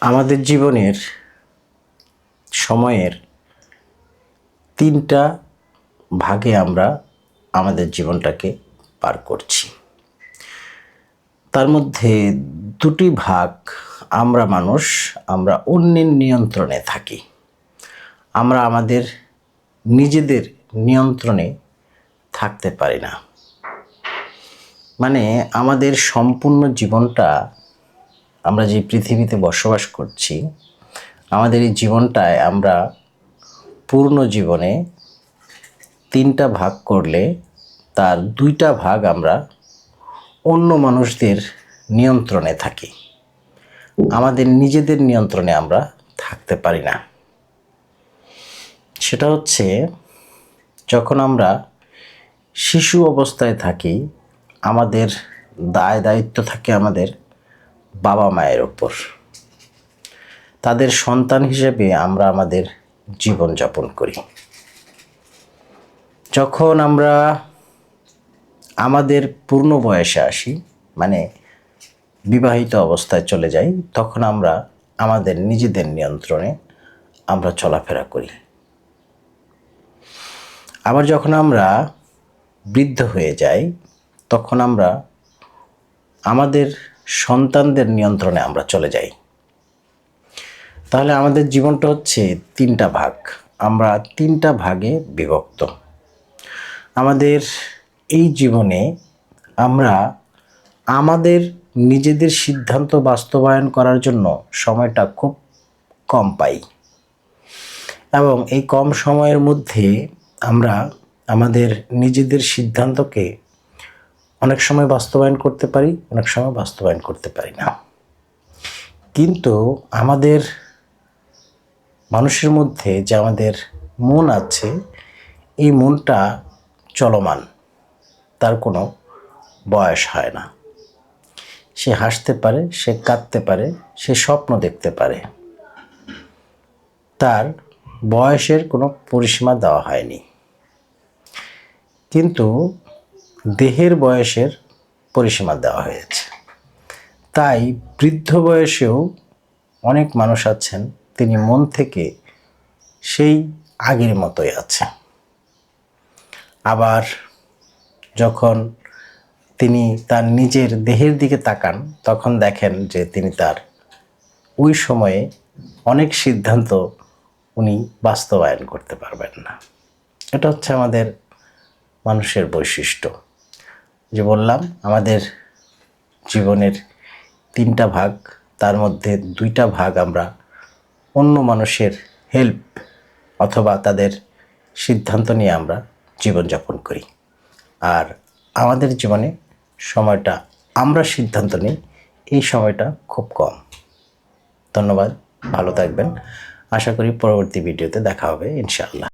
আমাদের জীবনের সময়ের তিনটা ভাগে আমরা আমাদের জীবনটাকে পার করছি। তার মধ্যে দুটি ভাগ আমরা মানুষ, আমরা অন্যের নিয়ন্ত্রণে থাকি। আমরা আমাদের নিজেদের নিয়ন্ত্রণে থাকতে পারি না। মানে আমাদের সম্পূর্ণ জীবনটা আমরা যে পৃথিবীতে বসবাস করছি, আমাদের এই জীবনটায় আমরা পূর্ণ জীবনে তিনটা ভাগ করলে তার দুইটা ভাগ আমরা অন্য মানুষদের নিয়ন্ত্রণে থাকি। আমাদের নিজেদের নিয়ন্ত্রণে আমরা থাকতে পারি না। সেটা হচ্ছে, যখন আমরা শিশু অবস্থায় থাকি, আমাদের দায় দায়িত্ব থাকে আমাদের বাবা মায়ের ওপর তাদের সন্তান হিসেবে আমরা আমাদের জীবনযাপন করি। যখন আমরা আমাদের পূর্ণ বয়সে আসি মানে বিবাহিত অবস্থায় চলে যাই, তখন আমরা আমাদের নিজেদের নিয়ন্ত্রণে আমরা চলাফেরা করি। আবার যখন আমরা বৃদ্ধ হয়ে যাই, তখন আমরা আমাদের সন্তানদের নিয়ন্ত্রণে আমরা চলে যাই। তাহলে আমাদের জীবনটা হচ্ছে তিনটা ভাগ। আমরা তিনটা ভাগে বিভক্ত। আমাদের এই জীবনে আমরা আমাদের নিজেদের সিদ্ধান্ত বাস্তবায়ন করার জন্য সময়টা খুব কম পাই। এবং এই কম সময়ের মধ্যে আমরা আমাদের নিজেদের সিদ্ধান্তকে অনেক সময় বাস্তবায়ন করতে পারি, অনেক সময় বাস্তবায়ন করতে পারি না। কিন্তু আমাদের মানুষের মধ্যে যে আমাদের মন আছে, এই মনটা চলমান। তার কোনো বয়স হয় না। সে হাসতে পারে, সে কাঁদতে পারে, সে স্বপ্ন দেখতে পারে। তার বয়সের কোনো পরিসীমা দেওয়া হয়নি। কিন্তু দেহের বয়সের পরিসীমা দেওয়া হয়েছে। তাই বৃদ্ধ বয়সেও অনেক মানুষ আছেন, তিনি মন থেকে সেই আগের মতোই আছে আবার যখন তিনি তার নিজের দেহের দিকে তাকান, তখন দেখেন যে তিনি তার ওই সময়ে অনেক সিদ্ধান্ত উনি বাস্তবায়ন করতে পারবেন না। এটা হচ্ছে আমাদের মানুষের বৈশিষ্ট্য। যে বললাম, আমাদের জীবনের তিনটা ভাগ, তার মধ্যে দুইটা ভাগ আমরা অন্য মানুষের হেল্প অথবা তাদের সিদ্ধান্ত নিয়ে আমরা জীবনযাপন করি। আর আমাদের জীবনে সময়টা, আমরা সিদ্ধান্ত নিই, এই সময়টা খুব কম। ধন্যবাদ, ভালো থাকবেন। আশা করি পরবর্তী ভিডিওতে দেখা হবে, ইনশাআল্লাহ।